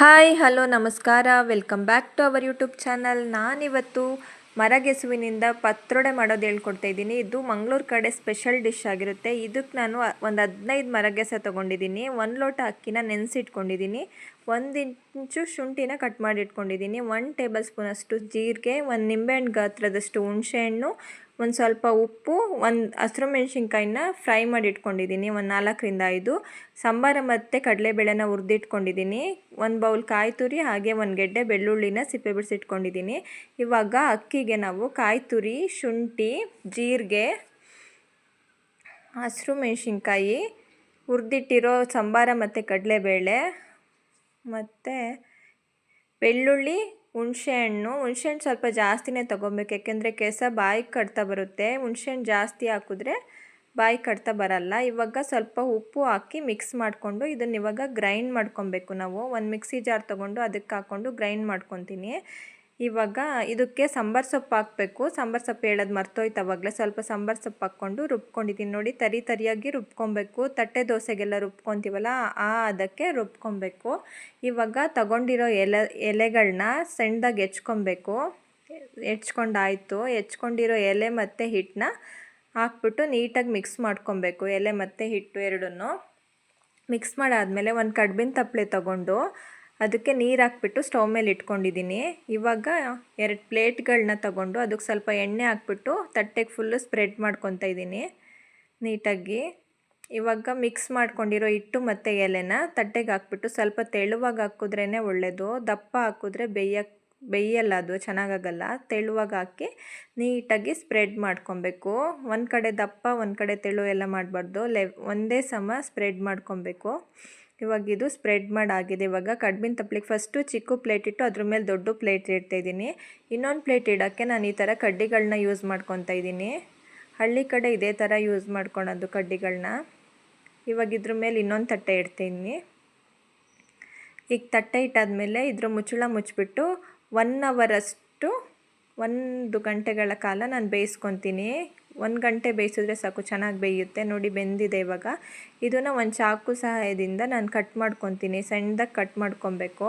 Hi, hello, ನಮಸ್ಕಾರ. Welcome back to our YouTube channel. ನಾನಿವತ್ತು ಮರಗೆಸುವಿನಿಂದ ಪತ್ರೊಡೆ ಮಾಡೋದು ಹೇಳ್ಕೊಡ್ತಾ ಇದ್ದೀನಿ. ಇದು ಮಂಗಳೂರು ಕಡೆ ಸ್ಪೆಷಲ್ ಡಿಶ್ ಆಗಿರುತ್ತೆ. ಇದಕ್ಕೆ ನಾನು ಒಂದು ಹದಿನೈದು ಮರಗೆಸ ತೊಗೊಂಡಿದ್ದೀನಿ. ಒಂದು ಲೋಟ ಅಕ್ಕಿನ ನೆನೆಸಿಟ್ಕೊಂಡಿದ್ದೀನಿ. ಒಂದು ಇಂಚು ಶುಂಠಿನ ಕಟ್ ಮಾಡಿ ಇಟ್ಕೊಂಡಿದ್ದೀನಿ ಒನ್ ಟೇಬಲ್ ಸ್ಪೂನಷ್ಟು ಜೀರಿಗೆ, ಒಂದು ನಿಂಬೆಹಣ್ಣು ಗಾತ್ರದಷ್ಟು ಹುಣಸೆಹಣ್ಣು ಒಂದು ಸ್ವಲ್ಪ ಉಪ್ಪು, ಒಂದು ಹಸಿರು ಮೆಣಸಿನ್ಕಾಯಿನ ಫ್ರೈ ಮಾಡಿ ಇಟ್ಕೊಂಡಿದ್ದೀನಿ ಒಂದು ನಾಲ್ಕರಿಂದ ಐದು. ಸಾಂಬಾರ ಮತ್ತು ಕಡಲೆಬೇಳೆನ ಹುರಿದಿಟ್ಕೊಂಡಿದ್ದೀನಿ ಒಂದು ಬೌಲ್ ಕಾಯಿ ತುರಿ, ಹಾಗೆ ಒಂದು ಗೆಡ್ಡೆ ಬೆಳ್ಳುಳ್ಳಿನ ಸಿಪ್ಪೆ ಬಿಡಿಸಿಟ್ಕೊಂಡಿದ್ದೀನಿ ಇವಾಗ ಅಕ್ಕಿಗೆ ನಾವು ಕಾಯಿ ತುರಿ, ಶುಂಠಿ, ಜೀರಿಗೆ, ಹಸಿರು ಮೆಣಸಿನ್ಕಾಯಿ, ಹುರಿದಿಟ್ಟಿರೋ ಸಾಂಬಾರ ಮತ್ತು ಕಡಲೆಬೇಳೆ, ಮತ್ತು ಬೆಳ್ಳುಳ್ಳಿ ಹುಣಸೆಹಣ್ಣು ಹುಣಸೆಹಣ್ಣು ಸ್ವಲ್ಪ ಜಾಸ್ತಿನೇ ತೊಗೊಬೇಕು ಯಾಕೆಂದರೆ ಕೆಸ ಬಾಯಿ ಕಡ್ತಾ ಬರುತ್ತೆ. ಹುಣಸೆಹಣ್ಣು ಜಾಸ್ತಿ ಹಾಕಿದ್ರೆ ಬಾಯಿ ಕಡ್ತಾ ಬರಲ್ಲ. ಇವಾಗ ಸ್ವಲ್ಪ ಉಪ್ಪು ಹಾಕಿ ಮಿಕ್ಸ್ ಮಾಡಿಕೊಂಡು ಇದನ್ನ ಇವಾಗ ಗ್ರೈಂಡ್ ಮಾಡ್ಕೊಬೇಕು ನಾವು. ಒಂದು ಮಿಕ್ಸಿ ಜಾರ್ ತೊಗೊಂಡು ಅದಕ್ಕೆ ಹಾಕ್ಕೊಂಡು ಗ್ರೈಂಡ್ ಮಾಡ್ಕೊತೀನಿ ಇವಾಗ ಇದಕ್ಕೆ ಸಾಂಬಾರು ಸೊಪ್ಪು ಹಾಕಬೇಕು. ಸಾಂಬಾರು ಸೊಪ್ಪು ಹೇಳೋದು ಮರ್ತೋಯ್ತು ಅವಾಗಲೇ. ಸ್ವಲ್ಪ ಸಾಂಬಾರು ಸೊಪ್ಪು ಹಾಕ್ಕೊಂಡು ರುಬ್ಕೊಂಡಿದ್ದೀನಿ ನೋಡಿ. ತರಿ ತರಿಯಾಗಿ ರುಬ್ಕೊಬೇಕು. ತಟ್ಟೆ ದೋಸೆಗೆಲ್ಲ ರುಬ್ಕೊತೀವಲ್ಲ, ಆ ಅದಕ್ಕೆ ರುಬ್ಕೊಬೇಕು. ಇವಾಗ ತಗೊಂಡಿರೋ ಎಲೆ ಎಲೆಗಳನ್ನ ಸಣ್ಣದಾಗಿ ಹೆಚ್ಕೊಬೇಕು. ಹೆಚ್ಕೊಂಡಾಯಿತು. ಹೆಚ್ಕೊಂಡಿರೋ ಎಲೆ ಮತ್ತು ಹಿಟ್ಟನ್ನ ಹಾಕ್ಬಿಟ್ಟು ನೀಟಾಗಿ ಮಿಕ್ಸ್ ಮಾಡ್ಕೊಬೇಕು. ಎಲೆ ಮತ್ತು ಹಿಟ್ಟು ಎರಡನ್ನೂ. ಮಿಕ್ಸ್ ಮಾಡಾದಮೇಲೆ ಒಂದು ಕಡ್ಬಿನ ತಪ್ಪಲೆ ತಗೊಂಡು ಅದಕ್ಕೆ ನೀರು ಹಾಕ್ಬಿಟ್ಟು ಸ್ಟವ್ ಮೇಲೆ ಇಟ್ಕೊಂಡಿದ್ದೀನಿ ಇವಾಗ ಎರಡು ಪ್ಲೇಟ್ಗಳನ್ನ ತಗೊಂಡು ಅದಕ್ಕೆ ಸ್ವಲ್ಪ ಎಣ್ಣೆ ಹಾಕ್ಬಿಟ್ಟು ತಟ್ಟೆಗೆ ಫುಲ್ಲು ಸ್ಪ್ರೆಡ್ ಮಾಡ್ಕೊತಾ ಇದ್ದೀನಿ ನೀಟಾಗಿ. ಇವಾಗ ಮಿಕ್ಸ್ ಮಾಡ್ಕೊಂಡಿರೋ ಹಿಟ್ಟು ಮತ್ತು ಎಲೆನ ತಟ್ಟೆಗೆ ಹಾಕ್ಬಿಟ್ಟು ಸ್ವಲ್ಪ ತೆಳುವಾಗಿ ಹಾಕಿದ್ರೇ ಒಳ್ಳೆಯದು ದಪ್ಪ ಹಾಕಿದ್ರೆ ಬೇಯಕ್ಕೆ ಬೇಯಲ್ಲ ಅದು, ಚೆನ್ನಾಗಾಗಲ್ಲ. ತೆಳುವಾಗಿ ಹಾಕಿ ನೀಟಾಗಿ ಸ್ಪ್ರೆಡ್ ಮಾಡ್ಕೊಬೇಕು. ಒಂದು ಕಡೆ ದಪ್ಪ, ಒಂದು ಕಡೆ ತೆಳು ಎಲ್ಲ ಮಾಡಬಾರ್ದು. ಲೆ ಒಂದೇ ಸಮ ಸ್ಪ್ರೆಡ್ ಮಾಡ್ಕೊಬೇಕು. ಇವಾಗ ಇದು ಸ್ಪ್ರೆಡ್ ಮಾಡಾಗಿದೆ. ಇವಾಗ ಕಡ್ಬಿನ ತಪ್ಪಲಿಗೆ ಫಸ್ಟು ಚಿಕ್ಕ ಪ್ಲೇಟ್ ಇಟ್ಟು ಅದ್ರ ಮೇಲೆ ದೊಡ್ಡ ಪ್ಲೇಟ್ ಇಡ್ತಾ ಇದ್ದೀನಿ. ಇನ್ನೊಂದು ಪ್ಲೇಟ್ ಇಡೋಕ್ಕೆ ನಾನು ಈ ಥರ ಕಡ್ಡಿಗಳನ್ನ ಯೂಸ್ ಮಾಡ್ಕೊತಾ ಇದ್ದೀನಿ. ಹಳ್ಳಿ ಕಡೆ ಇದೇ ಥರ ಯೂಸ್ ಮಾಡ್ಕೊಳೋದು ಕಡ್ಡಿಗಳನ್ನ ಇವಾಗ ಇದ್ರ ಮೇಲೆ ಇನ್ನೊಂದು ತಟ್ಟೆ ಇಡ್ತೀನಿ ಈಗ ತಟ್ಟೆ ಇಟ್ಟಾದಮೇಲೆ ಇದ್ರ ಮುಚ್ಚಳ ಮುಚ್ಚಿಬಿಟ್ಟು ಒನ್ ಅವರಷ್ಟು ಒಂದು ಗಂಟೆಗಳ ಕಾಲ ನಾನು ಬೇಯಿಸ್ಕೊತೀನಿ. ಒಂದು ಗಂಟೆ ಬೇಯಿಸಿದ್ರೆ ಸಾಕು, ಚೆನ್ನಾಗಿ ಬೇಯುತ್ತೆ. ನೋಡಿ, ಬೆಂದಿದೆ ಇವಾಗ. ಇದನ್ನು ಒಂದು ಚಾಕು ಸಹಾಯದಿಂದ ನಾನು ಕಟ್ ಮಾಡ್ಕೊತೀನಿ. ಸಣ್ಣದಾಗಿ ಕಟ್ ಮಾಡ್ಕೊಬೇಕು.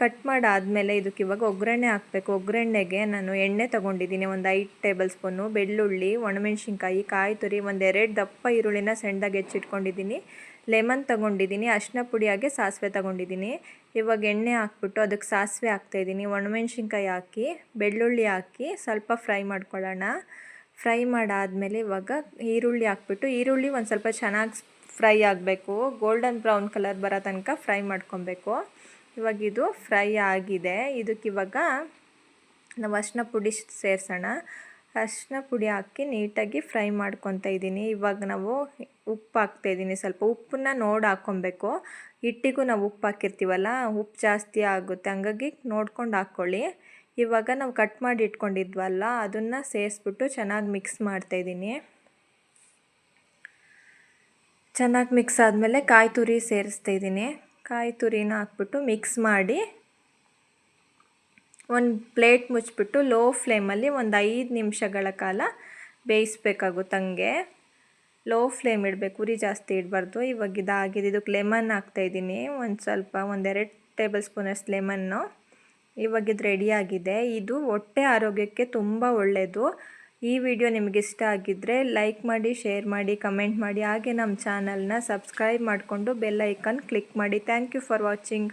ಕಟ್ ಮಾಡಾದಮೇಲೆ ಇದಕ್ಕೆ ಇವಾಗ ಒಗ್ಗರಣೆ ಹಾಕಬೇಕು. ಒಗ್ಗರಣೆಗೆ ನಾನು ಎಣ್ಣೆ ತೊಗೊಂಡಿದ್ದೀನಿ. ಒಂದು ಐದು ಟೇಬಲ್ ಸ್ಪೂನು ಬೆಳ್ಳುಳ್ಳಿ, ಒಣಮೆಣ್ಸಿನ್ಕಾಯಿ, ಕಾಯಿ ತುರಿ ಒಂದೆರಡು ದಪ್ಪ ಈರುಳ್ಳಿನ ಸಣ್ಣದಾಗಿ ಹೆಚ್ಚಿಟ್ಕೊಂಡಿದ್ದೀನಿ. ಲೆಮನ್ ತೊಗೊಂಡಿದ್ದೀನಿ. ಅರಿಶಿನ ಪುಡಿಯಾಗೆ ಸಾಸಿವೆ ತೊಗೊಂಡಿದ್ದೀನಿ. ಇವಾಗ ಎಣ್ಣೆ ಹಾಕ್ಬಿಟ್ಟು ಅದಕ್ಕೆ ಸಾಸಿವೆ ಹಾಕ್ತಾಯಿದ್ದೀನಿ ಒಣಮೆಣ್ಸಿನ್ಕಾಯಿ ಹಾಕಿ, ಬೆಳ್ಳುಳ್ಳಿ ಹಾಕಿ ಸ್ವಲ್ಪ ಫ್ರೈ ಮಾಡ್ಕೊಳ್ಳೋಣ. ಫ್ರೈ ಮಾಡಾದಮೇಲೆ ಇವಾಗ ಈರುಳ್ಳಿ ಹಾಕ್ಬಿಟ್ಟು, ಈರುಳ್ಳಿ ಒಂದು ಸ್ವಲ್ಪ ಚೆನ್ನಾಗಿ ಫ್ರೈ ಆಗಬೇಕು. ಗೋಲ್ಡನ್ ಬ್ರೌನ್ ಕಲರ್ ಬರೋ ತನಕ ಫ್ರೈ ಮಾಡ್ಕೊಬೇಕು. ಇವಾಗ ಇದು ಫ್ರೈ ಆಗಿದೆ. ಇದಕ್ಕೆ ಇವಾಗ ನಾವು ಅರ್ಶಿನ ಪುಡಿ ಸೇರಿಸೋಣ. ಅರ್ಶಿನ ಪುಡಿ ಹಾಕಿ ನೀಟಾಗಿ ಫ್ರೈ ಮಾಡ್ಕೊತಾ ಇದ್ದೀನಿ. ಇವಾಗ ನಾವು ಉಪ್ಪು ಹಾಕ್ತಾಯಿದ್ದೀನಿ ಸ್ವಲ್ಪ ಉಪ್ಪನ್ನ ನೋಡಿ ಹಾಕ್ಕೊಬೇಕು ಹಿಟ್ಟಿಗೂ ನಾವು ಉಪ್ಪು ಹಾಕಿರ್ತೀವಲ್ಲ, ಉಪ್ಪು ಜಾಸ್ತಿ ಆಗುತ್ತೆ. ಹಂಗಾಗಿ ನೋಡ್ಕೊಂಡು ಹಾಕ್ಕೊಳ್ಳಿ ಇವಾಗ ನಾವು ಕಟ್ ಮಾಡಿ ಇಟ್ಕೊಂಡಿದ್ವಲ್ಲ, ಅದನ್ನು ಸೇರಿಸ್ಬಿಟ್ಟು ಚೆನ್ನಾಗಿ ಮಿಕ್ಸ್ ಮಾಡ್ತಾಯಿದ್ದೀನಿ ಚೆನ್ನಾಗಿ ಮಿಕ್ಸ್ ಆದಮೇಲೆ ಕಾಯಿ ತುರಿ ಸೇರಿಸ್ತಾ ಇದ್ದೀನಿ. ಕಾಯಿ ತುರಿನ ಹಾಕ್ಬಿಟ್ಟು ಮಿಕ್ಸ್ ಮಾಡಿ ಒಂದು ಪ್ಲೇಟ್ ಮುಚ್ಚಿಬಿಟ್ಟು ಲೋ ಫ್ಲೇಮಲ್ಲಿ ಒಂದು ಐದು ನಿಮಿಷಗಳ ಕಾಲ ಬೇಯಿಸ್ಬೇಕಾಗುತ್ತೆ ಹಂಗೆ. ಲೋ ಫ್ಲೇಮ್ ಇಡಬೇಕು, ಉರಿ ಜಾಸ್ತಿ ಇಡಬಾರ್ದು. ಇವಾಗ ಇದಾಗಿದೆ, ಇದಕ್ಕೆ ಲೆಮನ್ ಹಾಕ್ತಾಯಿದ್ದೀನಿ ಒಂದು ಸ್ವಲ್ಪ ಒಂದೆರಡು ಟೇಬಲ್ ಸ್ಪೂನಷ್ಟು ಲೆಮನ್ನು. ಇವಾಗ ಇದು ರೆಡಿಯಾಗಿದೆ ಇದು ಹೊಟ್ಟೆ ಆರೋಗ್ಯಕ್ಕೆ ತುಂಬ ಒಳ್ಳೆಯದು ಈ ವಿಡಿಯೋ ನಿಮಗೆ ಇಷ್ಟ ಆಗಿದ್ದರೆ ಲೈಕ್ ಮಾಡಿ, ಶೇರ್ ಮಾಡಿ, ಕಮೆಂಟ್ ಮಾಡಿ. ಹಾಗೆ ನಮ್ಮ ಚಾನಲ್ನ ಸಬ್ಸ್ಕ್ರೈಬ್ ಮಾಡಿಕೊಂಡು ಬೆಲ್ ಐಕನ್ ಕ್ಲಿಕ್ ಮಾಡಿ. Thank you for watching.